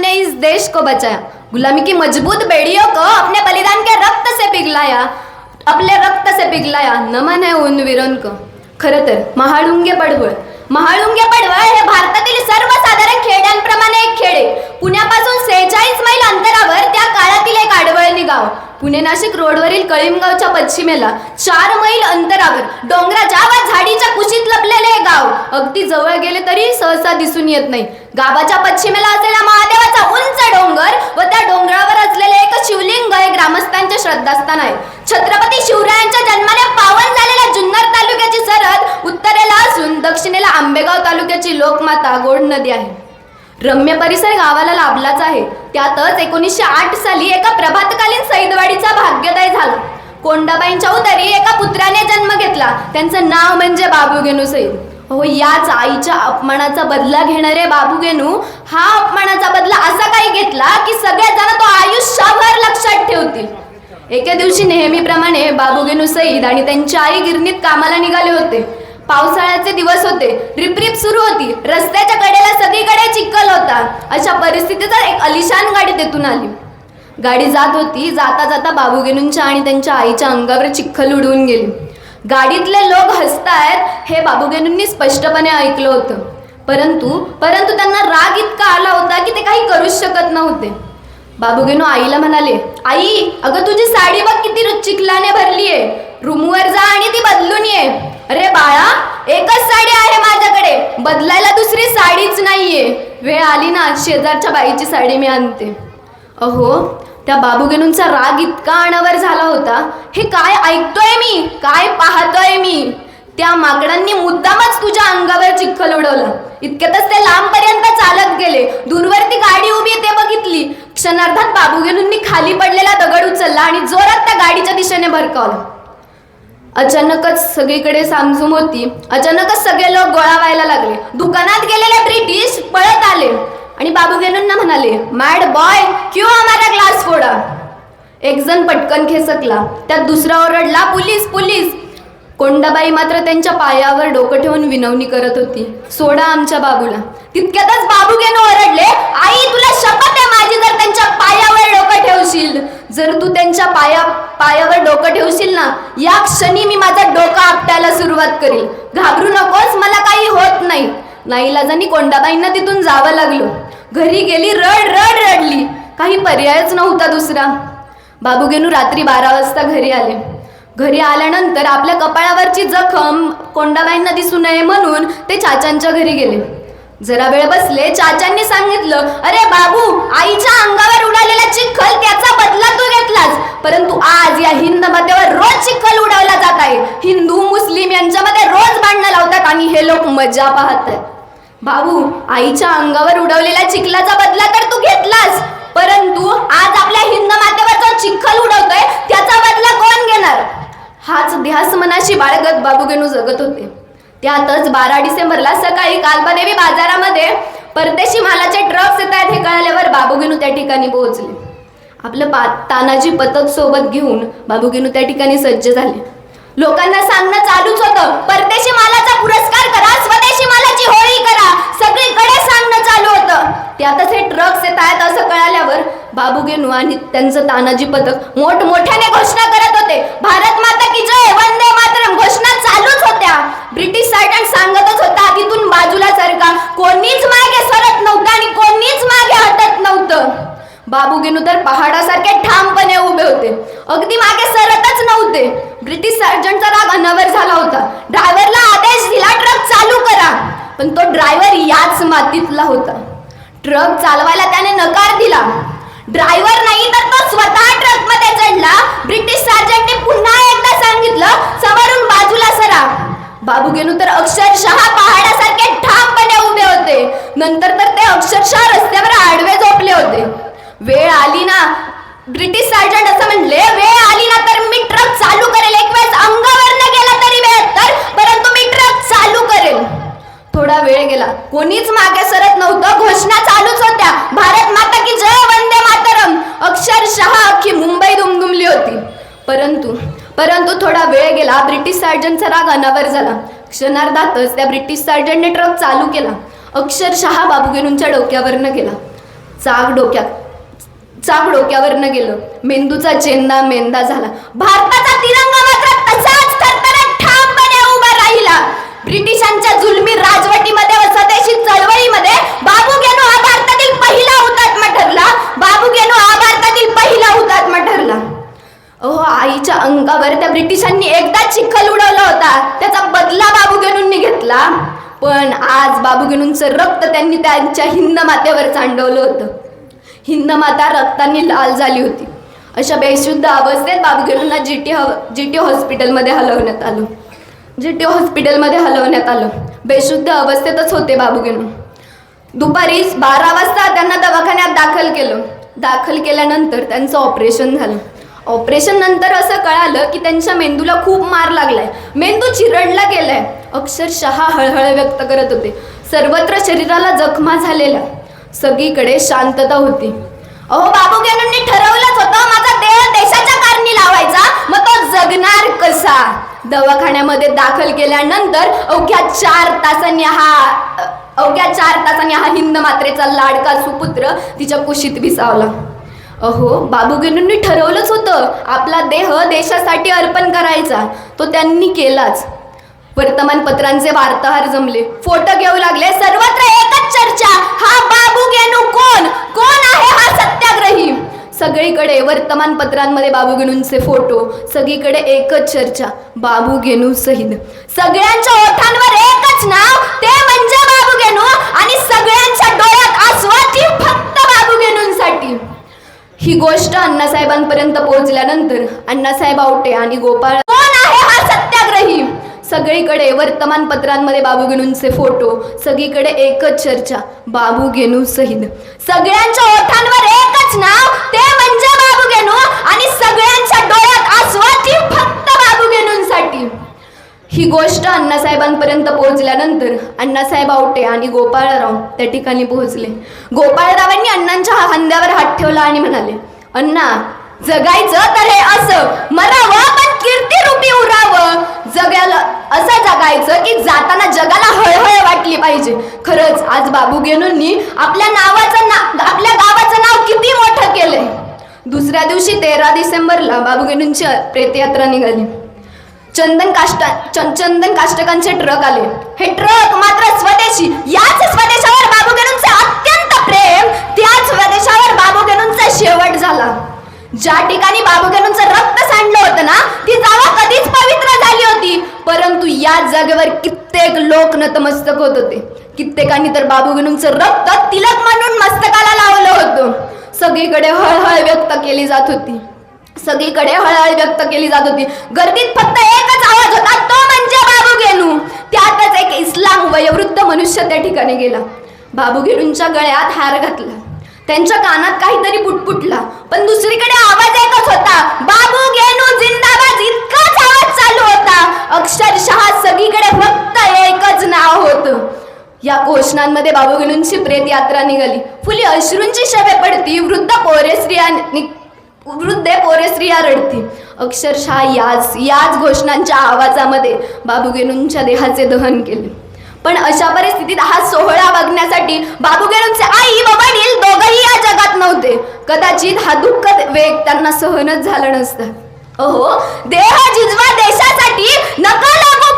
मैंने इस देश को बचाया। गुलामी की मजबूत बेड़ियों को अपने बलिदान के रक्त से पिघलाया। आपले रक्त से पिघलाया। नमन है उन वीरों को। खरं तर महाळुंगे पडवळ। महाळुंगे पडवळ हे भारतातील सर्वसाधारण खेड्यांप्रमाणे एक खेळ आहे पुण्यापासून सेहेचाळीस मैल अंतरावर त्या काळातील एक आडवळणी गाव. पुणे नाशिक रोडवरील कळिमगावच्या पश्चिमेला चार मैल अंतरावर डोंगराच्या व झाडीच्या कुशीत लपलेले हे गाव. अगदी जवळ गेले तरी सहसा दिसून येत नाही. गावाच्या पश्चिमेला असलेला महादेवाचा उंच डोंगर व त्या डोंगरावर असलेले एक शिवलिंग हे ग्रामस्थांचे श्रद्धास्थान आहे. छत्रपती शिवरायांच्या जन्माने पावन झालेल्या जुन्नर तालुक्याची सरहद उत्तरेला असून दक्षिणेला आंबेगाव तालुक्याची लोकमाता गोड नदी आहे. रम्य परिसर गावाला लाभलाच आहे. त्यातच एकोणीसशे आठ साली एका प्रभातकालीन सैदवाडीचा भाग्योदय झाला. कोंडाबाईंच्या उदरी एका पुत्राने जन्म घेतला. त्यांचं नाव म्हणजे बाबूगेनू सईद. हो याच आईच्या अपमानाचा बदला घेणारे बाबूगेनू हा अपमानाचा बदला असा काही घेतला की सगळेजण तो आयुष्यभर लक्षात ठेवतील. एके दिवशी नेहमीप्रमाणे बाबूगेनू सईद आणि त्यांची आई गिरणीत कामाला निघाले होते. पावसाळ्याचे दिवस होते. रिपरिप सुरू होती. रस्त्याच्या कडेला सगळीकडे चिखल होता. अशा परिस्थितीत एक अलिशान गाडी तेथून आली. गाडी जात होती. जाता जाता बाबूगेनूंच्या आणि त्यांच्या आईच्या अंगावर चिखल उडवून गेली. गाडीतले लोक हसतायत हे बाबूगेनूंनी स्पष्टपणे ऐकलं होतं. परंतु परंतु त्यांना राग इतका आला होता की ते काही करूच शकत नव्हते. बाबूगेनू आईला म्हणाले आई अगं तुझी साडी बघ किती चिखलाने भरली आहे रूमवर जा आणि ती बदलून ये. अरे बाळा एकच साडी आहे माझ्याकडे. बदलायला दुसरी साडीच नाहीये. वेळ आली ना शेजारच्या बाईची साडी मी आणते. अहो त्या बाबूगेनूंचा राग इतका अनावर झाला होता. हे काय ऐकतोय मी? काय पाहतोय मी? त्या माकडांनी मुद्दामच तुझ्या अंगावर चिखल उडवलं. इतक्यातच ते लांबपर्यंत चालत गेले. दूरवरती गाडी उभी आहे ते बघितली. क्षणार्धात बाबूगेनूंनी खाली पडलेला दगड उचलला आणि जोरात त्या गाडीच्या दिशेने भरकावलं. अचानकच सगळीकडे सामसूम होती. अचानकच सगळे लोक गोळा व्हायला लागले. दुकानात गेलेले ब्रिटिश पळत आले. आणि बाबूगेनूंना म्हणाले मॅड बॉय क्यू हमारा ग्लास फोडा? एक जण पटकन खेसकला. त्यात दुसरा ओरडला पोलीस पोलीस. कोंडाबाई मात्र त्यांच्या पायावर डोकं ठेवून विनवणी करत होती. सोडा आमच्या बाबूला. तितक्यातच बाबू घेणं ओरडले आई तुला शपथ आहे माझी जर त्यांच्या पायावर डोकं ठेवशील. जर तू त्यांच्या पाया पायावर डोकं ठेवशील ना या क्षणी मी माझं डोकं आपटायला सुरुवात करील. घाबरू नकोस मला काही होत नाही. नाईलाजानी कोंडाबाईंना तिथून जावं लागलो. घरी गेली रड रड रडली. काही पर्यायच नव्हता दुसरा. बाबूगेनू रात्री बारा वाजता घरी आले. घरी आल्यानंतर आपल्या कपाळावरची जखम कोंडाबाईंना दिसू नये म्हणून ते चाचांच्या घरी गेले. जरा वेळ बसले चाचांनी सांगितलं अरे बाबू आईच्या अंगावर उडालेला चिखल त्याचा बदला तू घेतलास. परंतु आज या हिंद मातेवर रोज चिखल उडवला जात आहे. हिंदू मुस्लिम यांच्यामध्ये रोज भांडणं लावतात आणि हे लोक मजा पाहत आहेत बाबू आईच्या अंगावर उडवलेल्या चिखलाचा बदला तर तू घेतलास. परंतु आज आपल्या हिंद मातेवर जो चिखल उडवतोय त्याचा बदला कोण घेणार? हाच ध्यास मनाशी बाळगत बाबूगेनू जगत होते. त्यातच बारा डिसेंबरला सकाळी काल्पदेवी बाजारामध्ये परदेशी मालाचे ट्रक्स येत आहेत हे कळाल्यावर बाबूगेनू त्या ठिकाणी पोहोचले. आपलं पा तानाजी पथक सोबत घेऊन बाबूगेनू त्या ठिकाणी सज्ज झाले. लोकांना सांगणं चालूच होतं परदेशी मालाचा पुरस्कार करा स्वदेशी मालाची होळी करा सगळीकडे सांगणं चालू होतं. त्यातच हे ट्रक्स येत आहेत असं बाबू आणि त्यांचं तानाजी पथक मोठमोठ्याने घोषणा करत होते. भारत माता की जय वंदे मातरम घोषणा चालूच होत्या. ब्रिटिश सायटन सांगतच होता तिथून बाजूला सरका कोणीच मागे सरत नव्हतं आणि कोणीच मागे हटत नव्हतं. बाबूगेनू तर पहाडासारखे ठामपणे उभे होते. अगदी मागे सरतच नव्हते. ब्रिटिश सर्जनचा राग अनावर झाला होता. ड्रायव्हरला आदेश दिला ट्रक चालू करा. पण तो ड्रायव्हर याच मातीतला होता. ट्रक चालवायला त्याने नकार दिला. ड्रायव्हर नाही तर तो स्वतः ट्रकमध्ये चढला. ब्रिटिश सर्जनने पुन्हा एकदा सांगितलं समोरून बाजूला सरा. बाबू गेनू तर अक्षरशः पहाडासारखे ठामपणे उभे होते. नंतर तर ते अक्षरशः रस्त्यावर आडवे झोपले होते. वेळ आली ना ब्रिटिश सार्जंट असं म्हणले वेळ आली ना तर मी ट्रक चालू करेल. एक वेळेस अंगावर न गेला तरी वेळ तर परंतु मी ट्रक चालू करेल. थोडा वेळ गेला. कोणीच मागे सरत नव्हतं. घोषणा चालूच होत्या. भारत माता की जय वंदे अक्षरशः अख्खी मुंबई दुमदुमली होती. परंतु परंतु थोडा वेळ गेला ब्रिटिश सार्जनचा राग अनावर झाला. क्षणार्धातच त्या ब्रिटिश सार्जनने ट्रक चालू केला. अक्षरशः बाबूगेनूंच्या डोक्यावरनं गेला. चाक डोक्यात चाक डोक्यावरनं गेलं. मेंदूचा चेंदा मेंदा झाला. भारताचा तिरंगा मात्र तसा थरथरत ठामपणे उभा राहिला ब्रिटिशांच्या जुलमी राजवटीमध्ये व स्वदेशी चळवळीमध्ये बाबू गेनो हा भारतातील पहिला हुतात्मा ठरला बाबू गेनो हा भारतातील पहिला हुतात्मा ठरला अहो आईच्या अंगावर त्या ब्रिटिशांनी एकदा चिखल उडवला होता त्याचा बदला बाबू गेनूंनी पण आज बाबूगिनूंचं रक्त त्यांनी त्यांच्या हिंद मातेवर सांडवलं होतं. हिंद माता रक्ताने लाल झाली होती. अशा बेशुद्ध अवस्थेत बाबूगिनूंना जी टी जी हो, टी हॉस्पिटलमध्ये हलवण्यात आलं. जी टी हॉस्पिटलमध्ये हलवण्यात आलं. बेशुद्ध अवस्थेतच होते बाबूगिनू दुपारी बारा वाजता त्यांना दवाखान्यात दाखल केलं. दाखल केल्यानंतर त्यांचं ऑपरेशन झालं. ऑपरेशन नंतर असं कळालं की त्यांच्या मेंदूला खूप मार लागलाय. मेंदू चिरडला गेलाय. अक्षरशः हळहळ व्यक्त करत होते. सर्वत्र शरीराला जखमा झालेल्या. सगळीकडे शांतता होती. अहो बाबू गेनूंनी ठरवलंच होतं माझा देह देशाच्या कारणी लावायचा. मग तो जगणार कसा? दवाखान्यामध्ये दाखल केल्यानंतर अवघ्या चार तासांनी हा अवघ्या चार तासांनी हा हिंद मात्रेचा लाडका सुपुत्र तिच्या कुशीत विसावला. अहो बाबू गेनूंनी ठरवलंच होतं. आपला देह देशासाठी अर्पण करायचा. तो त्यांनी केलाच. वर्तमानपत्रांचे वार्ताहर जमले. फोटो घेऊ लागले. सर्वत्र एकच चर्चा. हा बाबू गेनू कोण? कोण आहे हा सत्याग्रही? सगळीकडे वर्तमानपत्रांमध्ये बाबू गेनूंचे फोटो. सगळीकडे एकच चर्चा. बाबू गेनू सहित. सगळ्यांच्या ओठांवर एकच नाव. ते म्हणजे बाबू गेनू आणि सगळ्यांच्या डोळ्यात आसवाची फक्त बाबू गेनूंसाठी ही गोष्ट अण्णासाहेबांपर्यंत पोहोचल्यानंतर अण्णासाहेब आवटे आणि गोपाळ कोण आहे हा सत्याग्रही? सगळीकडे वर्तमानपत्रांमध्ये बाबू गेनूंचे फोटो सगळीकडे एकच चर्चा बाबू गेनू सहित. सगळ्यांच्या ओठांवर एकच नाव ते म्हणजे बाबू गेनू आणि सगळ्यांच्या डोळ्यात आज फक्त ही गोष्ट अण्णासाहेबांपर्यंत पोहोचल्यानंतर अण्णासाहेब आवटे आणि गोपाळराव त्या ठिकाणी पोहोचले. गोपाळरावांनी अण्णांच्या खांद्यावर हात ठेवला आणि म्हणाले अण्णा जगायचं तर हे असं. मरावं पण कीर्तिरूपी उरावं. जगायला असं जगायचं की जाताना जगाला हळहळ वाटली पाहिजे. खरंच आज बाबू गेनूंनी आपल्या नावाचं ना आपल्या गावाचं नाव किती मोठं केलंय. दुसऱ्या दिवशी तेरा डिसेंबरला बाबू गेनूंची प्रेतयात्रा निघाली. चंदन काष्टा चंदन काष्टकांचे ट्रक आले. हे ट्रक मात्र स्वदेशी याच स्वदेशावर बाबू गेनूंचे अत्यंत प्रेम त्याच स्वदेशावर बाबू गेनूंचा शेवट झाला. ज्या ठिकाणी बाबू गेनूंचं रक्त सांडलं होतं ना ती जागा कधीच पवित्र झाली होती. परंतु या जागेवर कित्येक लोक नतमस्तक होत होते. कित्येकांनी तर बाबू गेनूंचं रक्त तिलक म्हणून मस्तकाला लावलं होतं. सगळीकडे हळहळ व्यक्त केली जात होती. सगळीकडे हळहळ व्यक्त केली जात होती. गर्दीत फक्त एकच आवाज होता तो म्हणजे बाबू गेनू. त्यातच एक इस्लाम वयोवृद्ध मनुष्य त्या ठिकाणी गेला. बाबू गेनूंच्या गळ्यात हार घातला. त्यांच्या कानात काहीतरी पुटपुटला. पण दुसरीकडे आवाज एकच होता बाबू गेनू जिंदाबाद इतकाच आवाज चालू होता. अक्षरशः सगळीकडे फक्त एकच नाव होतं. या घोषणांमध्ये बाबू गेनूंची प्रेत यात्रा निघाली. फुली अश्रूंची शवे पडती वृद्ध पोरे स्त्रिया वृद्धे पोरे स्त्रिया रडतील. अक्षरशः याच याच घोषणांच्या आवाजामध्ये बाबूगेनूंच्या देहाचे दहन केले. पण अशा परिस्थितीत हा सोहळा बघण्यासाठी बाबूगेनूंचे आई व वडील दोघही या जगात नव्हते. कदाचित हा दुःख वेग त्यांना सहनच झालं नसतं. अहो देह जिजवा देशासाठी नका लागू